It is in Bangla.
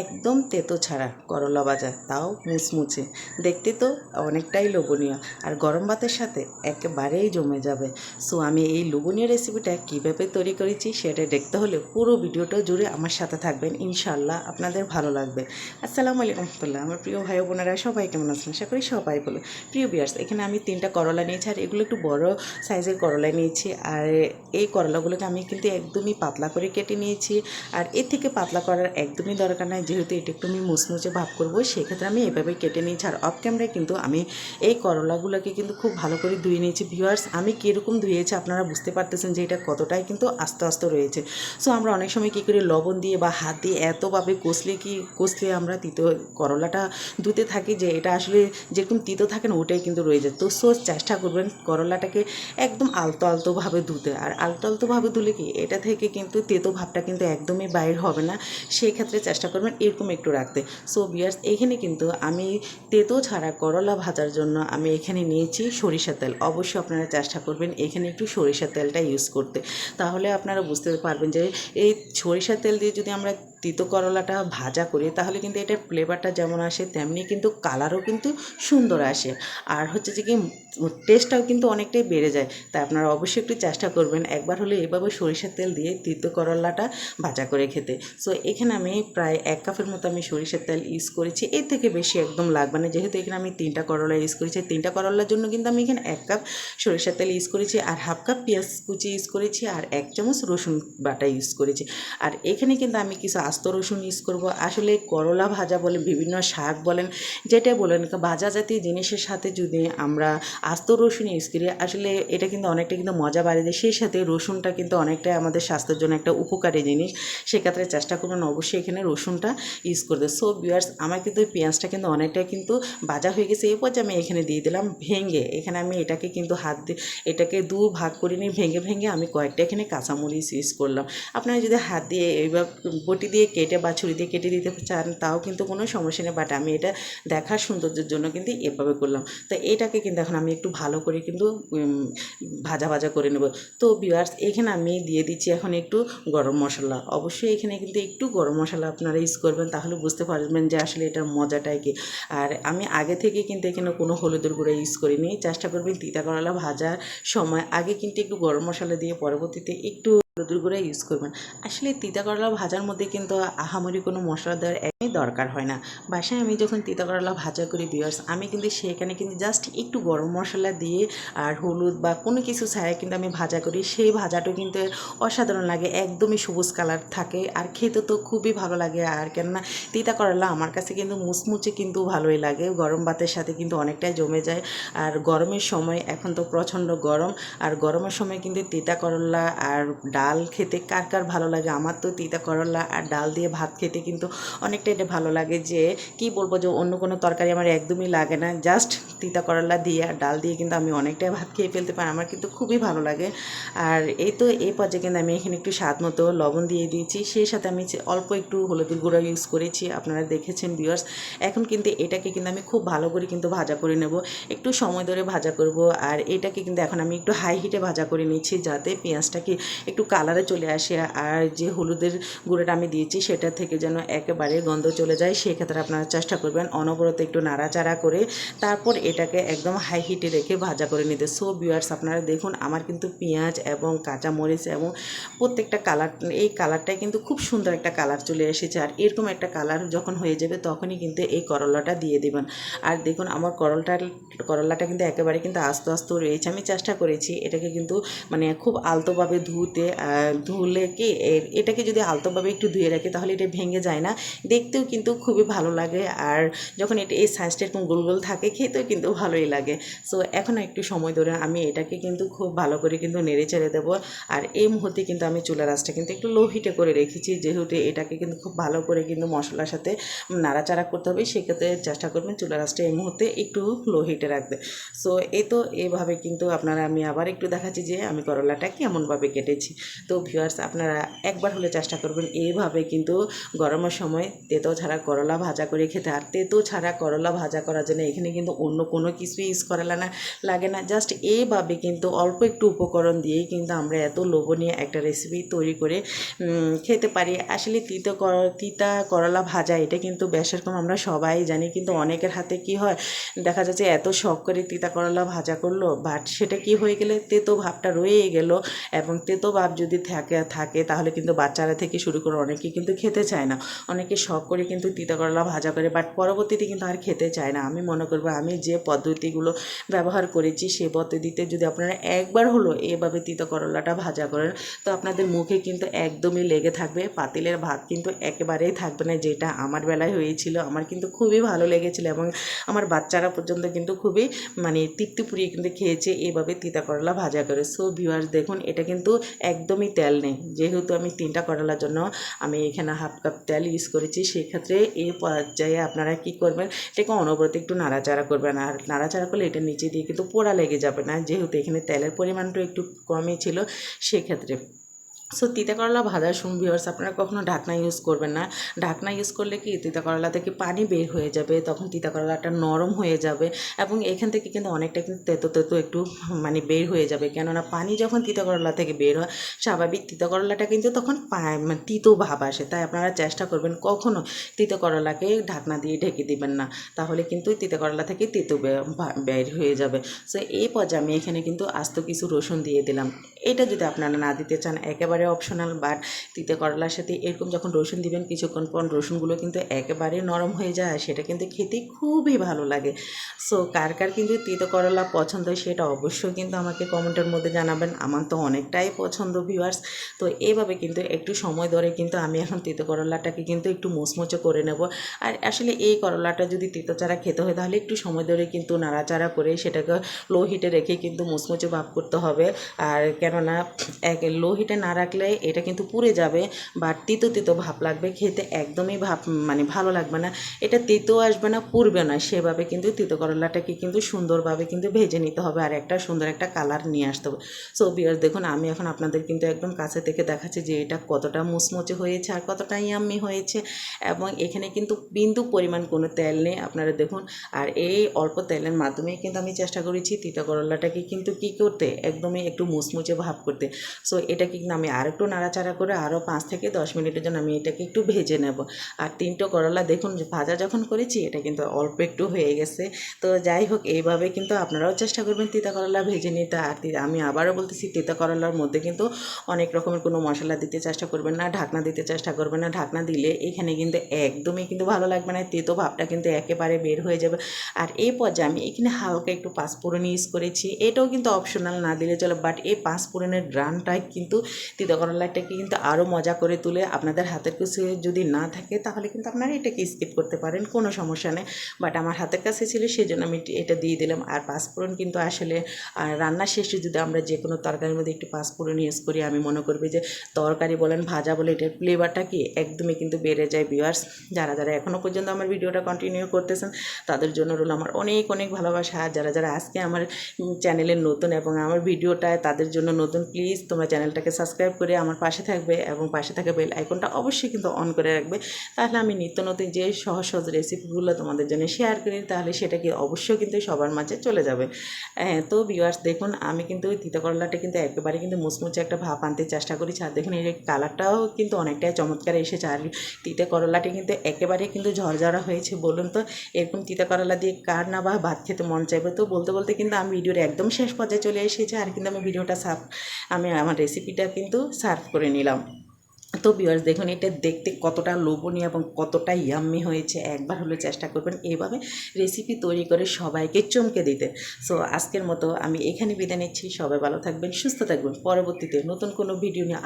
একদম তেতো ছাড়া করলা ভাজা, তাও মুচমুচে। দেখতে তো অনেকটাই লোভনীয়। আর গরম ভাতের সাথে একেবারেই জমে যাবে। সো আমি এই লোভনীয় রেসিপিটা কীভাবে তৈরি করেছি সেটা দেখতে হলে পুরো ভিডিওটা জুড়ে আমার সাথে থাকবেন। ইনশাল্লাহ আপনাদের ভালো লাগবে। আসসালামু আলাইকুম রহমতুল্লাহ। আমার প্রিয় ভাই বোনেরা, সবাই কেমন আছেন? আশা করি সবাই বলো প্রিয় বিয়ার্স এখানে আমি তিনটা করলা নিয়েছি আর এগুলো একটু বড় সাইজের করলা নিয়েছি। আর এই করলাগুলোকে আমি কিন্তু একদমই পাতলা করে কেটে নিয়েছি। আর এর থেকে পাতলা করার একদমই দরকার নাই। যেহেতু এটা একটু আমি মুচমুচে ভাব করব, সেক্ষেত্রে আমি এভাবে কেটে নিয়েছি আর অফ ক্যামেরায় কিন্তু আমি এই করলাগুলোকে কিন্তু খুব ভালো করে ধুয়ে নিয়েছি। ভিউয়ার্স আমি কীরকম ধুয়েছি আপনারা বুঝতে পারতেছেন যে এটা কতটাই কিন্তু আস্তে আস্তে রয়েছে। সো আমরা অনেক সময় কী করি, লবণ দিয়ে বা হাত দিয়ে এতভাবে কষলে কি, কষলে আমরা তিতো, করলাটা ধুতে থাকি যে এটা আসলে যেরকম তিতো থাকে না, ওটাই কিন্তু রয়ে যায়। তো সো চেষ্টা করবেন করলাটাকে একদম আলতো আলতোভাবে ধুতে। আর আলতো আলতোভাবে ধুলে কি, এটা থেকে কিন্তু তেতো ভাবটা কিন্তু একদমই বাইর হবে না। সেই ক্ষেত্রে চেষ্টা করবেন এরকম একটু রাখতে। সো বিয়ার্স এখানে কিন্তু আমি তেতো ছাড়া করলা ভাজার জন্য আমি এখানে নিয়েছি সরিষা তেল। অবশ্যই আপনারা চেষ্টা করবেন এখানে একটু সরিষা তেলটা ইউজ করতে। তাহলে আপনারা বুঝতে পারবেন যে এই সরিষা তেল দিয়ে যদি আমরা তিতো করলাটা ভাজা করি, তাহলে কিন্তু এটার ফ্লেভারটা যেমন আসে, তেমনি কিন্তু কালারও কিন্তু সুন্দর আসে। আর হচ্ছে যে কি টেস্টটাও কিন্তু অনেকটাই বেড়ে যায়। তাই আপনারা অবশ্যই একটু চেষ্টা করবেন একবার হলে এভাবে সরিষার তেল দিয়ে তিতো করলাটা ভাজা করে খেতে। সো এখানে আমি প্রায় এক কাপের মতো আমি সরিষার তেল ইউজ করেছি। এর থেকে বেশি একদম লাগবে না। যেহেতু এখানে আমি তিনটা করলা ইউজ করেছি তিনটা করলার জন্য কিন্তু আমি এখানে এক কাপ সরিষার তেল ইউজ করেছি, আর হাফ কাপ পেঁয়াজ কুচি ইউজ করেছি, আর এক চামচ রসুন বাটা ইউজ করেছি। আর এখানে কিন্তু আমি কিছু আস্ত রসুন ইউজ করব। আসলে করলা ভাজা বলে বিভিন্ন শাক বলেন যেটা বলেন, ভাজা জাতীয় জিনিসের সাথে যদি আমরা আস্ত রসুন ইউজ করি, আসলে এটা কিন্তু অনেকটা কিন্তু মজা বাড়িয়ে দেয় সেই সাথে রসুনটা কিন্তু অনেকটাই আমাদের স্বাস্থ্যের জন্য একটা উপকারী জিনিস। সেক্ষেত্রে চেষ্টা করবেন অবশ্যই এখানে রসুনটা ইউজ করতে। সো বিয়ার্স আমার কিন্তু পেঁয়াজটা কিন্তু অনেকটাই কিন্তু ভাজা হয়ে গেছে। এই যে আমি এখানে দিয়ে দিলাম ভেঙে। এখানে আমি এটাকে কিন্তু হাত দিয়ে, এটাকে দু ভাগ করে নিয়ে ভেঙে ভেঙে আমি কয়েকটা এখানে কাঁচামরিচ ইউজ করলাম। আপনারা যদি হাত দিয়ে এইবার বটি দিয়ে কেটে বা ছুরি দিয়ে কেটে দিতে চান তাও কিন্তু কোনো সমস্যা নেই বাট আমি এটা দেখার সৌন্দর্যের জন্য কিন্তু এভাবে করলাম। তো এটাকে কিন্তু এখন আমি একটু ভালো করে কিন্তু ভাজা ভাজা করে নেব। তো বিয়ার্স এখানে আমি দিয়ে দিচ্ছি এখন একটু গরম মশলা। অবশ্যই এখানে কিন্তু একটু গরম মশলা আপনারা ইউজ করবেন, তাহলে বুঝতে পারবেন যে আসলে এটার মজাটাই কি। আর আমি আগে থেকে কিন্তু এখানে কোনো হলুদের গুঁড়া ইউজ করিনি। চেষ্টা করবেন তিতা করলা ভাজার সময়। আগে কিন্তু একটু গরম মশলা দিয়ে পরবর্তীতে একটু হলুদের গুঁড়া ইউজ করবেন। আসলে তিতা করলা ভাজার মধ্যে কিন্তু আহামরি কোনো মশলা দেওয়ার দরকার হয় না। বাসায় আমি যখন তিতা করলা ভাজা করি বিয়ার্স আমি কিন্তু সেখানে কিন্তু জাস্ট একটু গরম মশলা দিয়ে আর হলুদ বা কোনো কিছু ছাড়া কিন্তু আমি ভাজা করি। সেই ভাজাটা কিন্তু অসাধারণ লাগে, একদমই সবুজ কালার থাকে আর খেতে তো খুবই ভালো লাগে আর কেননা তিতা করলা আমার কাছে কিন্তু মুচমুচে কিন্তু ভালোই লাগে। গরম ভাতের সাথে কিন্তু অনেকটাই জমে যায় আর গরমের সময় এখন তো প্রচণ্ড গরম আর গরমের সময় কিন্তু তিতা করলা আর ডাল খেতে কার কার ভালো লাগে? আমার তো তিতা করলা আর ডাল দিয়ে ভাত খেতে কিন্তু অনেকটা এটা ভালো লাগে যে, কি বলব যে অন্য কোনো তরকারি আমার একদমই লাগে না। জাস্ট তিতা করলা দিয়ে আর ডাল দিয়ে কিন্তু আমি অনেকটাই ভাত খেয়ে ফেলতে পারি। আমার কিন্তু খুবই ভালো লাগে। আর এই তো এই পর্যায়ে কিন্তু আমি এখানে একটু স্বাদ মতো লবণ দিয়ে দিয়েছি। সেই সাথে আমি অল্প একটু হলুদের গুঁড়া ইউজ করেছি, আপনারা দেখেছেন ভিউয়ার্স এখন কিন্তু এটাকে কিন্তু আমি খুব ভালো করে কিন্তু ভাজা করে নেব। একটু সময় ধরে ভাজা করব। আর এটাকে কিন্তু এখন আমি একটু হাই হিটে ভাজা করে নিচ্ছি যাতে পেঁয়াজটা কি একটু কালারে চলে আসে। আর যে হলুদের গুঁড়োটা আমি দিয়েছি, সেটা থেকে যেন একেবারে গন্ধ চলে যায়, সেক্ষেত্রে আপনারা চেষ্টা করবেন অনবরত একটু নাড়াচাড়া করে তারপর এটাকে একদম হাই হিটে রেখে ভাজা করে নিতে। সো ভিউয়ার্স আপনারা দেখুন, আমার কিন্তু পেঁয়াজ এবং কাঁচা মরিচ এবং প্রত্যেকটা কালার এই কালারটাই কিন্তু খুব সুন্দর একটা কালার চলে এসেছে। আর এরকম একটা কালার যখন হয়ে যাবে, তখনই কিন্তু এই করলাটা দিয়ে দেবেন। আর দেখুন, আমার করলটা করলাটা কিন্তু একেবারে কিন্তু আস্তে আস্তে রয়েছে। আমি চেষ্টা করেছি এটাকে কিন্তু মানে খুব আলতোভাবে ধুতে ধুলে কি এটাকে যদি আলতোভাবে একটু ধুয়ে রাখি, তাহলে এটা ভেঙে যায় না। দেখতেও কিন্তু খুবই ভালো লাগে। আর যখন এটা, এই সাইজটা এরকম গোল গোল থাকে, খেতেও কিন্তু ভালোই লাগে। সো এখন একটু সময় ধরে আমি এটাকে কিন্তু খুব ভালো করে কিন্তু নেড়ে চেড়ে দেবো। আর এই মুহূর্তে কিন্তু আমি চুলা রাসটা কিন্তু একটু লো হিটে করে রেখেছি। যেহেতু এটাকে কিন্তু খুব ভালো করে কিন্তু মশলার সাথে নাড়াচাড়া করতে হবে, সেক্ষেত্রে চেষ্টা করবেন চুলা রাসটা এই মুহূর্তে একটু লো হিটে রাখবে সো এই তো এভাবে কিন্তু আপনারা, আমি আবার একটু দেখাচ্ছি যে আমি করলাটা কেমনভাবে কেটেছি। তো ভিউয়ার্স আপনারা একবার হলে চেষ্টা করবেন এইভাবে কিন্তু গরমের সময় তেতো ছাড়া করলা ভাজা করে খেতে। আর তেতো ছাড়া করলা ভাজা করার জন্য এখানে কিন্তু অন্য কোনো কিছু ইউজ করা না, লাগে না। জাস্ট এইভাবে কিন্তু অল্প একটু উপকরণ দিয়েই কিন্তু আমরা এত লোভনীয় একটা রেসিপি তৈরি করে খেতে পারি। আসলে তিতো কর তিতা করলা ভাজা এটা কিন্তু বেশ রকম আমরা সবাই জানি, কিন্তু অনেকের হাতে কি হয়? দেখা যাচ্ছে এত শখ করে তিতা করলা ভাজা করল বাট সেটা কি হয়ে গেলে? তেতো ভাবটা রয়েই গেল। এবং তেতো ভাব যদি থাকে থাকে তাহলে কিন্তু বাচ্চারা থেকে শুরু করে অনেকে কিন্তু খেতে চায় না। অনেকে শখ করে কিন্তু তিতা করলা ভাজা করে বাট পরবর্তীতে কিন্তু আর খেতে চায় না। আমি মনে করব আমি যে পদ্ধতিগুলো ব্যবহার করেছি সে পদ্ধতিতে যদি আপনারা একবার হলো এভাবে তিতা করলাটা ভাজা করেন, তো আপনাদের মুখে কিন্তু একদমই লেগে থাকবে, পাতিলের ভাত কিন্তু একেবারেই থাকবে না, যেটা আমার বেলায় হয়েছিল। আমার কিন্তু খুবই ভালো লেগেছিল এবং আমার বাচ্চারা পর্যন্ত কিন্তু খুবই মানে তৃপ্তি পুরিয়ে কিন্তু খেয়েছে এভাবে তিতা করলা ভাজা করে। সো ভিউয়ার্স দেখুন, এটা কিন্তু একদমই তেল নেই। যেহেতু আমি তিনটা করলার জন্য আমি এখানে হাফ কাপ তেল ইউজ করেছি সেক্ষেত্রে এই পর্যায়ে আপনারা কি করবেন? এটাকে অনবরত একটু নাড়াচাড়া করবেন। আর নাড়াচাড়া করলে এটা নিচে দিয়ে কিন্তু পোড়া লেগে যাবে না। যেহেতু এখানে তেলের পরিমাণটা একটু কমই ছিল, সেক্ষেত্রে। সো তিতা করলা ভাজার সময় ভিউয়ার্স আপনারা কখনো ঢাকনা ইউজ করবেন না। ঢাকনা ইউজ করলে কি, তিতা করলা থেকে পানি বের হয়ে যাবে, তখন তিতা করলাটা নরম হয়ে যাবে এবং এখান থেকে কিন্তু অনেকটা কিন্তু তেতো তেতো একটু মানে বের হয়ে যাবে। কেননা পানি যখন তিতা করলা থেকে বের হয়, স্বাভাবিক তিতা করলাটা কিন্তু তখন মানে তিতো ভাব আসে। তাই আপনারা চেষ্টা করবেন কখনো তিতা করলাকে ঢাকনা দিয়ে ঢেকে দিবেন না। তাহলে কিন্তু তিতা করলা থেকে তিতো বের হয়ে যাবে। সো এই পর্যায়ে আমি এখানে কিন্তু আস্ত কিছু রসুন দিয়ে দিলাম। এটা যদি আপনারা না দিতে চান, একেবারে অপশনাল বাট তিতে করলার সাথে এরকম যখন রসুন দিবেন কিছুক্ষণ পর রসুনগুলো কিন্তু একেবারে নরম হয়ে যায় সেটা কিন্তু খেতে খুবই ভালো লাগে। সো কার কার কিন্তু তিতো করলা পছন্দ সেটা অবশ্যই কিন্তু আমাকে কমেন্টের মধ্যে জানাবেন। আমার তো অনেকটাই পছন্দ ভিউয়ার্স তো এইভাবে কিন্তু একটু সময় ধরে কিন্তু আমি এখন তিতো করলাটাকে কিন্তু একটু মুচমুচে করে নেব। আর আসলে এই করলাটা যদি তিতো চারা খেতে হয় তাহলে একটু সময় ধরে কিন্তু নাড়াচাড়া করে সেটাকে লো হিটে রেখে কিন্তু মুচমুচে ভাব করতে হবে। আর কেননা, এক লো হিটে না রাখলে এটা কিন্তু পুড়ে যাবে, বা তিতো তিতো ভাব লাগবে, খেতে একদমই ভাব মানে ভালো লাগবে না। এটা তিতো আসবে না, পুড়বে না, সেভাবে কিন্তু তিতো করলাটাকে কিন্তু সুন্দরভাবে কিন্তু ভেজে নিতে হবে, আর একটা সুন্দর একটা কালার নিয়ে আসতে হবে। সো বিয়ার দেখুন, আমি এখন আপনাদের কিন্তু একদম কাছে থেকে দেখাচ্ছি যে এটা কতটা মুচমুচে হয়েছে আর কতটা ইয়াম্মি হয়েছে, এবং এখানে কিন্তু বিন্দু পরিমাণ কোনো তেল নেই, আপনারা দেখুন। আর এই অল্প তেলের মাধ্যমে কিন্তু আমি চেষ্টা করেছি তিতা করলাটাকে কিন্তু কি করতে, একদমই একটু মুচমুচে ভাব করতে। সো এটা কিন্তু আমি আর একটু নাড়াচাড়া করে আরও পাঁচ থেকে দশ মিনিটের জন্য আমি এটাকে একটু ভেজে নেব। আর তিনটো করলা দেখুন ভাজা যখন করেছি, এটা কিন্তু অল্প একটু হয়ে গেছে। তো যাই হোক, এইভাবে কিন্তু আপনারাও চেষ্টা করবেন তিতা করলা ভেজে নিতে। আর আমি আবারও বলতেছি, তিতা করলার মধ্যে কিন্তু অনেক রকমের কোনো মশলা দিতে চেষ্টা করবেন না, ঢাকনা দিতে চেষ্টা করবেন না। ঢাকনা দিলে এখানে কিন্তু একদমই কিন্তু ভালো লাগবে না, তেতো ভাবটা কিন্তু একেবারে বের হয়ে যাবে। আর এই পর্যায়ে আমি এখানে হালকা একটু পাঁচফোড়ন ইউজ করেছি। এটাও কিন্তু অপশনাল না দিলে চলে, বাট এই পাঁচফোড়নের গ্রানটাই কিন্তু তিতা করলাটাকে কিন্তু আরও মজা করে তুলে আপনাদের হাতের কাছে যদি না থাকে, তাহলে কিন্তু আপনারা এটাকে স্কিপ করতে পারেন, কোনো সমস্যা নেই। বাট আমার হাতের কাছে ছিল সেই জন্য আমি এটা দিয়ে দিলাম। আর পাঁচফোড়ন কিন্তু আসলে, আর রান্না শেষে যদি আমরা যে কোনো তরকারির মধ্যে একটু পাঁচফোড়ন ইউজ করি, আমি মনে করবি যে তরকারি বলেন, ভাজা বলে এটার ফ্লেভারটা কি একদমই কিন্তু বেড়ে যায় ভিউয়ার্স যারা যারা এখনও পর্যন্ত আমার ভিডিওটা কন্টিনিউ করতেছেন, তাদের জন্য রইল আমার অনেক অনেক ভালোবাসা। যারা যারা আজকে আমার চ্যানেলের নতুন এবং আমার ভিডিওটায় তাদের জন্য নতুন প্লিজ তোমরা চ্যানেলটাকে সাবস্ক্রাইব করে আমার পাশে থাকবে এবং পাশে থাকা বেল আইকনটা অবশ্যই কিন্তু অন করে রাখবে। তাহলে আমি নিত্য নতুন যে সহজ সহজ রেসিপিগুলো তোমাদের জন্য শেয়ার করি, তাহলে সেটা কি অবশ্যই কিন্তু সবার মাঝে চলে যাবে। হ্যাঁ তো ভিউয়ার্স দেখুন, আমি কিন্তু তিতা করলাটা কিন্তু একেবারে কিন্তু মুচমুচে একটা ভাব আনতে চেষ্টা করি। আর দেখুন, এর কালারটাও কিন্তু অনেকটাই চমৎকার এসেছে। আর তিতা করলাটি কিন্তু একেবারে কিন্তু ঝরঝরা হয়েছে। বলুন তো, এরকম তিতা করলা দিয়ে কার না বা ভাত খেতে মন চাইবে? তো বলতে বলতে কিন্তু আমি ভিডিওর একদম শেষ পর্যায়ে চলে এসেছি। আর কিন্তু আমি ভিডিওটা সার্ভ আমি আমার রেসিপিটা কিন্তু সার্ভ করে নিলাম। তো বিয়ার্স দেখুন, এটা দেখতে কতটা লোভনীয় এবং কতটা ইয়াম্মি হয়েছে। একবার হলে চেষ্টা করবেন এইভাবে রেসিপি তৈরি করে সবাইকে চমকে দিতে। সো আজকের মতো আমি এখানে বিদায় নিচ্ছি। সবাই ভালো থাকবেন, সুস্থ থাকবেন। পরবর্তীতে নতুন কোনো ভিডিও নিয়ে